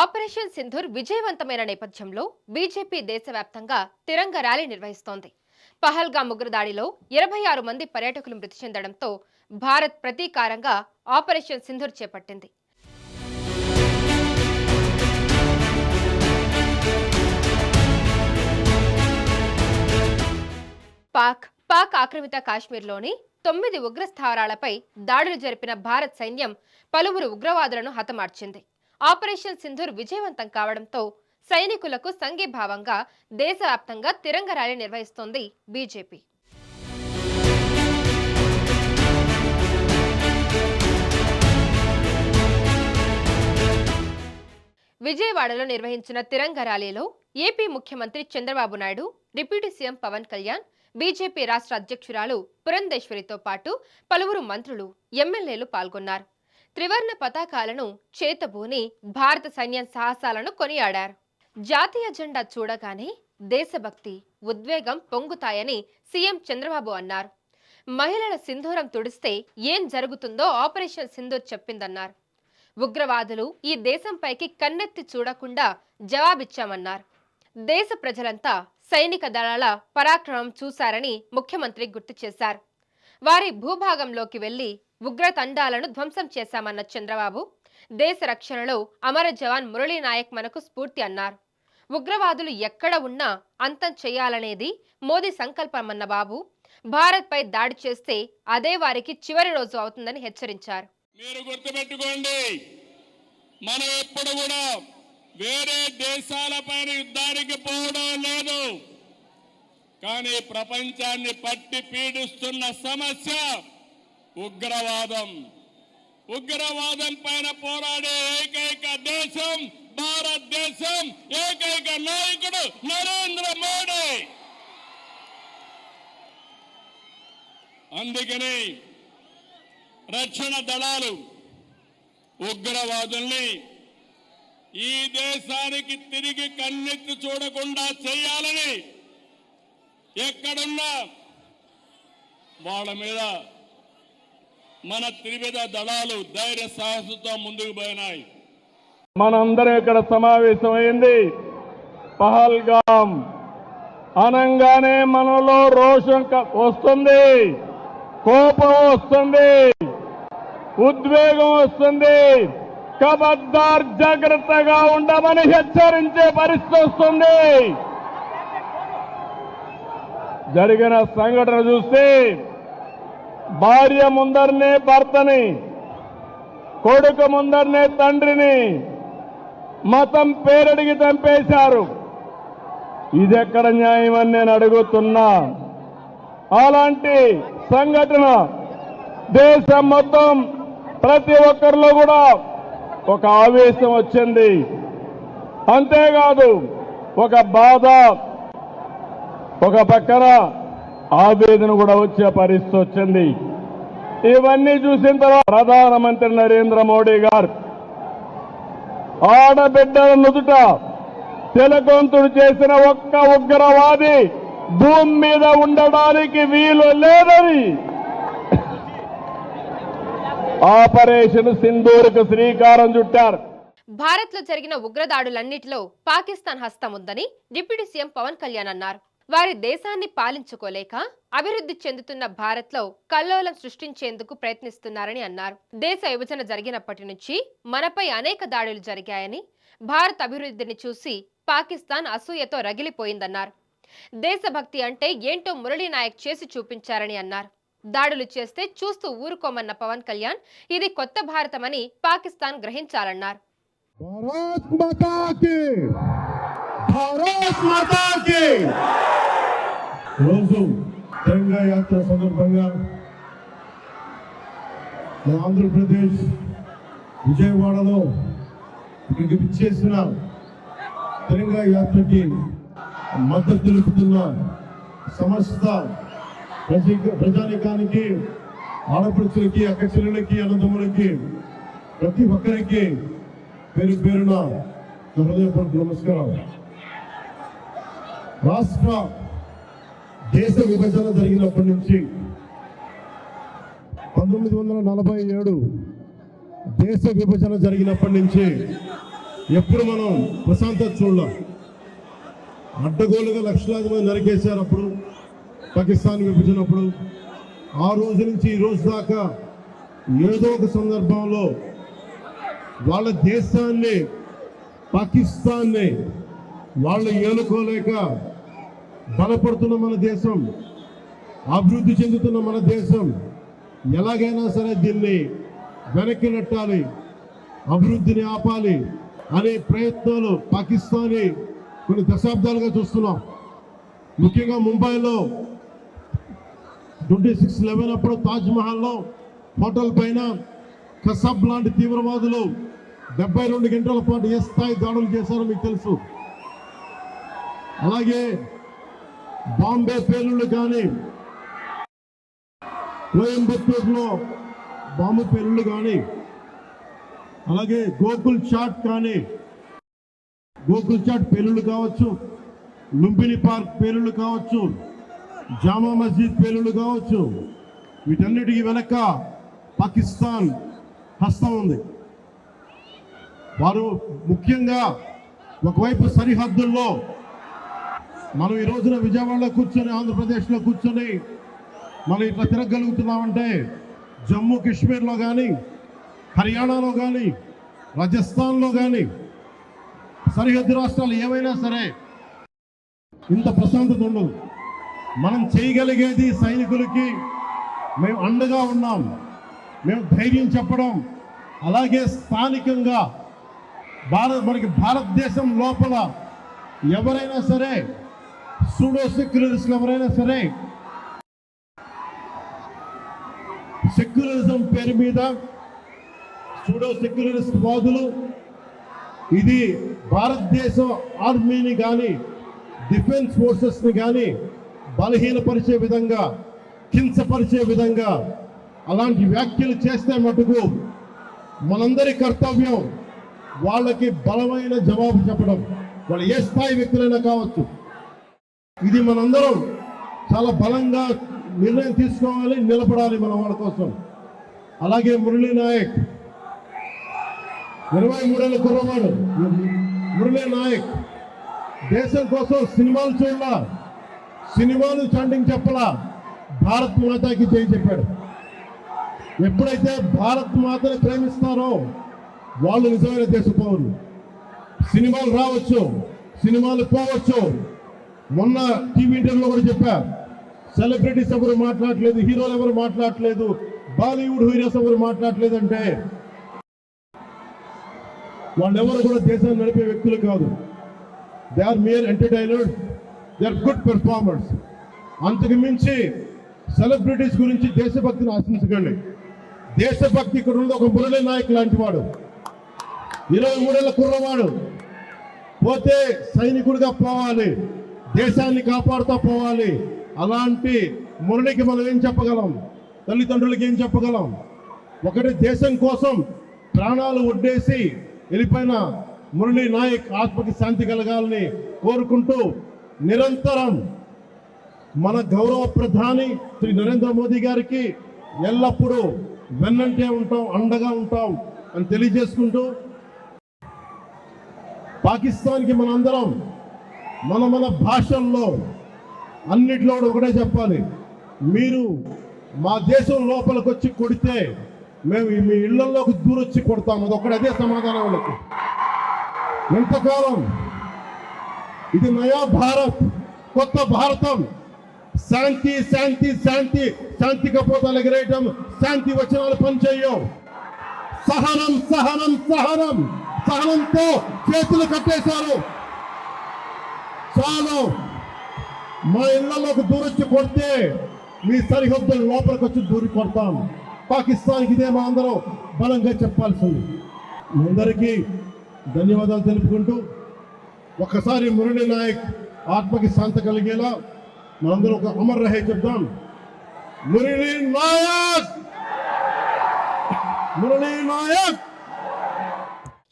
Operation Sindoor విజయవంతమైన నేపథ్యంలో BJP దేశవ్యాప్తంగా తిరంగ ర్యాలీ నిర్వహిస్తోంది. పహల్గామ్ ఉగ్రదాడిలో ఇరవై ఆరు మంది పర్యాటకులు మృతి చెందడంతో భారత్ ప్రతీకారంగా ఆపరేషన్ సింధూర్ చేపట్టింది. పాక్ పాక్ ఆక్రమిత కాశ్మీర్లోని తొమ్మిది ఉగ్రస్థావరాలపై దాడులు జరిపిన భారత్ సైన్యం పలువురు ఉగ్రవాదులను హతమార్చింది. ఆపరేషన్ సింధూర్ విజయవంతం కావడంతో సైనికులకు సంఘీభావంగా దేశవ్యాప్తంగా తిరంగ ర్యాలీ నిర్వహిస్తోంది బీజేపీ. విజయవాడలో నిర్వహించిన తిరంగ ర్యాలీలో ఏపీ ముఖ్యమంత్రి Chandrababu Naidu deputy CM Pawan Kalyan BJP రాష్ట్ర అధ్యక్షురాలు పురంధేశ్వరితో పాటు పలువురు మంత్రులు ఎమ్మెల్యేలు పాల్గొన్నారు. త్రివర్ణ పతాకాలను చేతబూని భారత సైన్యం సాహసాలను కొనియాడారు. జాతీయ జెండా చూడగానే దేశభక్తి ఉద్వేగం పొంగుతాయని సీఎం చంద్రబాబు అన్నారు. మహిళల సింధూరం తుడిస్తే ఏం జరుగుతుందో ఆపరేషన్ సింధూర్ చెప్పిందన్నారు. ఉగ్రవాదులు ఈ దేశంపైకి కన్నెత్తి చూడకుండా జవాబిచ్చామన్నారు. దేశ ప్రజలంతా సైనిక దళాల పరాక్రమం చూశారని ముఖ్యమంత్రి గుర్తు చేశారు. వారి భూభాగంలోకి వెళ్ళి ఉగ్రతండాలను ధ్వంసం చేశామన్న చంద్రబాబు. దేశ రక్షణలో అమర జవాన్ మురళీ నాయక్ మనకు స్ఫూర్తి అన్నారు. ఉగ్రవాదులు ఎక్కడ ఉన్నా అంతం చేయాలనేది మోదీ సంకల్పమన్న బాబు. భారత్పై దాడి చేస్తే అదే వారికి చివరి రోజు అవుతుందని హెచ్చరించారు. మీరు గుర్తుపెట్టుకోండి మనం ఎప్పుడు కూడా వేరే దేశాలపైన యుద్ధానికి పోవడం లేదు. కానీ ప్రపంచాన్ని పట్టి పీడిస్తున్న సమస్య ఉగ్రవాదం. ఉగ్రవాదం పైన పోరాడే ఏకైక దేశం భారతదేశం. ఏకైక నాయకుడు నరేంద్ర మోడీ. అందుకని రక్షణ దళాలు ఉగ్రవాదుల్ని ఈ దేశానికి తిరిగి కన్నెత్తి చూడకుండా చేయాలని ఎక్కడున్నా వాళ్ళ మీద మన త్రివిధ దళాలు ధైర్య సాహసంతో ముందుకు పోయినాయి. మనందరం ఇక్కడ సమావేశమైంది. పహల్గాం అనంగానే మనలో రోషం వస్తుంది. కోపం వస్తుంది. ఉద్వేగం వస్తుంది. కబద్దార్ జాగ్రత్తగా ఉండమని హెచ్చరించే పరిస్థితి వస్తుంది. జరిగిన సంఘటన చూస్తే భార్య ముందరనే భర్తని కొడుకు ముందరనే తండ్రిని మతం పేరడిగి చంపేశారు. ఇదెక్కడ న్యాయం అని నేను అడుగుతున్నా? అలాంటి సంఘటన దేశం మొత్తం ప్రతి ఒక్కరిలో కూడా ఒక ఆవేశం వచ్చింది. అంతేకాదు ఒక బాధ ఒక పక్కన ఆవేదన కూడా వచ్చే పరిస్థితి వచ్చింది. ఇవన్నీ చూసిన తర్వాత ప్రధానమంత్రి నరేంద్ర మోడీ గారు ఆడబిడ్డల నుదుట తెలకొంతుడు చేసిన ఒక్క ఉగ్రవాది భూమి మీద ఉండడానికి వీలు లేదని ఆపరేషన్ సింధూరుకు శ్రీకారం చుట్టారు. భారత్లో జరిగిన ఉగ్రదాడులన్నిటిలో పాకిస్తాన్ హస్తం ఉందని డిప్యూటీ సీఎం పవన్ కళ్యాణ్ అన్నారు. వారి దేశాన్ని పాలించుకోలేక అభివృద్ధి చెందుతున్న భారత్లో కల్లోలం సృష్టించేందుకు ప్రయత్నిస్తున్నారని అన్నారు. దేశ విభజన జరిగినప్పటి నుంచి మనపై అనేక దాడులు జరిగాయని భారత్ అభివృద్ధిని చూసి పాకిస్తాన్ అసూయతో రగిలిపోయిందన్నారు. దేశభక్తి అంటే ఏంటో మురళీ నాయక్ చేసి చూపించారని అన్నారు. దాడులు చేస్తే చూస్తూ ఊరుకోమన్న పవన్ కళ్యాణ్ ఇది కొత్త భారతమని పాకిస్తాన్ గ్రహించాలన్నారు. భారత్ మాతా రోజు తెలంగాణ యాత్ర సందర్భంగా మన ఆంధ్రప్రదేశ్ విజయవాడలో ఇక్కడికి విచ్చేసిన తెలంగాణ యాత్రకి మద్దతు తెలుపుతున్న సమస్త ప్రజ- ప్రజానికానికి ఆడపడుచులకి అక్క చెల్లెలకి అన్నదమ్ములకి ప్రతి ఒక్కరికి పేరు పేరున హృదయపూర్వక నమస్కారం రాష్ట్ర దేశ విభజన జరిగినప్పటి నుంచి పంతొమ్మిది వందల నలభై ఏడు దేశ విభజన జరిగినప్పటి నుంచి ఎప్పుడు మనం ప్రశాంతత చూడలేం. అడ్డగోలుగా లక్షలాది మంది నరికేశారు అప్పుడు పాకిస్తాన్ విభజనప్పుడు ఆ రోజు నుంచి ఈ రోజు దాకా ఏదో ఒక సందర్భంలో వాళ్ళ దేశాన్ని పాకిస్తాన్ని వాళ్ళు ఏలుకోలేక బలపడుతున్న మన దేశం అభివృద్ధి చెందుతున్న మన దేశం ఎలాగైనా సరే దీన్ని వెనక్కి నెట్టాలి అభివృద్ధిని ఆపాలి అనే ప్రయత్నాలు పాకిస్తానీ కొన్ని దశాబ్దాలుగా చూస్తున్నాం. ముఖ్యంగా ముంబైలో ట్వంటీ సిక్స్ లెవెన్ అప్పుడు తాజ్మహల్లో హోటల్ పైన కసబ్ లాంటి తీవ్రవాదులు డెబ్బై రెండు గంటల పాటు ఏ స్థాయి దాడులు చేశారో మీకు తెలుసు. అలాగే బాంబే పేలుళ్ళు కానీ కోయంబత్తూరులో బాంబు పేలుళ్ళు కానీ అలాగే గోకుల్ చాట్ కానీ గోకుల్ చాట్ పేలుళ్ళు కావచ్చు లుంబిని పార్క్ పేలుళ్ళు కావచ్చు జామా మస్జిద్ పేలుళ్ళు కావచ్చు వీటన్నిటికీ వెనక పాకిస్తాన్ హస్తం ఉంది. వారు ముఖ్యంగా ఒకవైపు సరిహద్దుల్లో మనం ఈ రోజున విజయవాడలో కూర్చొని ఆంధ్రప్రదేశ్లో కూర్చొని మనం ఇట్లా తిరగలుగుతున్నామంటే జమ్మూ కాశ్మీర్లో కానీ హర్యానాలో కానీ రాజస్థాన్లో కానీ సరిహద్దు రాష్ట్రాలు ఏవైనా సరే ఇంత ప్రశాంతత ఉండదు. మనం చేయగలిగేది సైనికులకి మేము అండగా ఉన్నాం మేము ధైర్యం చెప్పడం అలాగే స్థానికంగా భారత్ మనకి భారతదేశం లోపల ఎవరైనా సరే సూడో సెక్యులరిస్టులు ఎవరైనా సరే సెక్యులరిజం పేరు మీద సూడో సెక్యులరిస్ట్ వాదులు ఇది భారతదేశం ఆర్మీని కానీ డిఫెన్స్ ఫోర్సెస్ని కానీ బలహీనపరిచే విధంగా కించపరిచే విధంగా అలాంటి వ్యాఖ్యలు చేస్తే మటుకు మనందరి కర్తవ్యం వాళ్ళకి బలమైన జవాబు చెప్పడం. వాళ్ళు ఏ స్థాయి వ్యక్తులైనా కావచ్చు. ఇది మనందరం చాలా బలంగా నిర్ణయం తీసుకోవాలి నిలబడాలి మన వాళ్ళ కోసం. అలాగే మురళీ నాయక్. ఇరవై మూడేళ్ళ కుర్రవాడు. మురళీ నాయక్. దేశం కోసం సినిమాలు చూడాల సినిమాలు చాంటింగ్ చెప్పలా భారత్ మాతాకి చేయి చెప్పాడు. ఎప్పుడైతే భారత్ మాతని ప్రేమిస్తారో వాళ్ళు నిజమైన దేశ పౌరులు. సినిమాలు రావచ్చు సినిమాలు పోవచ్చు. మొన్న టీవీ ఇంటర్వ్యూలో కూడా చెప్పా సెలబ్రిటీస్ ఎవరు మాట్లాడలేదు హీరోలు ఎవరు మాట్లాడలేదు బాలీవుడ్ హీరోస్ ఎవరు మాట్లాడలేదు అంటే వాళ్ళెవరు కూడా దేశాన్ని నడిపే వ్యక్తులు కాదు. They are mere entertainers they are good performers అంతకు మించి సెలబ్రిటీస్ గురించి దేశభక్తిని ఆశించకండి. దేశభక్తి ఇక్కడ ఉంది ఒక మురళీ నాయక్ లాంటి వాడు. ఇరవై మూడేళ్ళ కుర్రవాడు. పోతే సైనికుడిగా పోవాలి. దేశాన్ని కాపాడుతూ పోవాలి. అలాంటి మురళికి మనం ఏం చెప్పగలం? తల్లిదండ్రులకి ఏం చెప్పగలం? ఒకటి దేశం కోసం ప్రాణాలు ఒడ్డేసి వెళ్ళిపోయిన మురళి నాయక్ ఆత్మకి శాంతి కలగాలని కోరుకుంటూ నిరంతరం మన గౌరవ ప్రధాని శ్రీ నరేంద్ర మోదీ గారికి ఎల్లప్పుడూ వెన్నంటే ఉంటాం అండగా ఉంటాం అని తెలియజేసుకుంటూ పాకిస్తాన్కి మనందరం మన మన భాషల్లో అన్నిట్లో ఒకటే చెప్పాలి. మీరు మా దేశం లోపలికి వచ్చి కొడితే మేము మీ ఇళ్ళలోకి దూరొచ్చి కొడతాం. అది ఒకటి అదే సమాధానం వాళ్ళకి. ఎంతకాలం? ఇది నయా భారత్ కొత్త భారతం. శాంతి శాంతి శాంతి శాంతి కపోతాలు ఎగిరేయటం శాంతి వచనాలు పనిచేయవు సహనం సహనం సహనం. సహనంతో చేతులు కట్టేశారు. చాలు మా ఇళ్ళలోకి దూరొచ్చి కొడితే మీ సరిహద్దుల లోపలికి వచ్చి దూరి కొడతాం. పాకిస్తాన్కి ఇదే మా అందరం బలంగా చెప్పాల్సింది. అందరికీ ధన్యవాదాలు తెలుపుకుంటూ ఒక్కసారి మురళి నాయక్ ఆత్మకి శాంత కలిగేలా మనందరం ఒక అమర్ రహే చెప్దాం. మురళి నాయక్! మురళి నాయక్!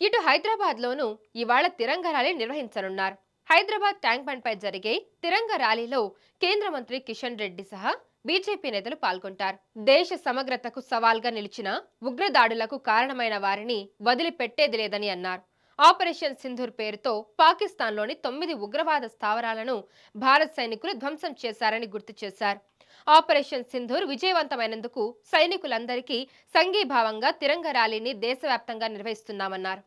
ఇటు హైదరాబాద్ లోను ఇవాళ తిరంగ ర్యాలీ నిర్వహించనున్నారు. హైదరాబాద్ ట్యాంక్ బండ్పై జరిగే తిరంగ ర్యాలీలో కేంద్ర మంత్రి కిషన్ రెడ్డి సహా బీజేపీ నేతలు పాల్గొంటారు. దేశ సమగ్రతకు సవాల్గా నిలిచిన ఉగ్రదాడులకు కారణమైన వారిని వదిలిపెట్టేది లేదని అన్నారు. ఆపరేషన్ సింధూర్ పేరుతో పాకిస్తాన్లోని తొమ్మిది ఉగ్రవాద స్థావరాలను భారత్ సైనికులు ధ్వంసం చేశారని గుర్తు చేశారు. ఆపరేషన్ సింధూర్ విజయవంతమైనందుకు సైనికులందరికీ సంఘీభావంగా తిరంగ ర్యాలీని దేశవ్యాప్తంగా నిర్వహిస్తున్నామన్నారు.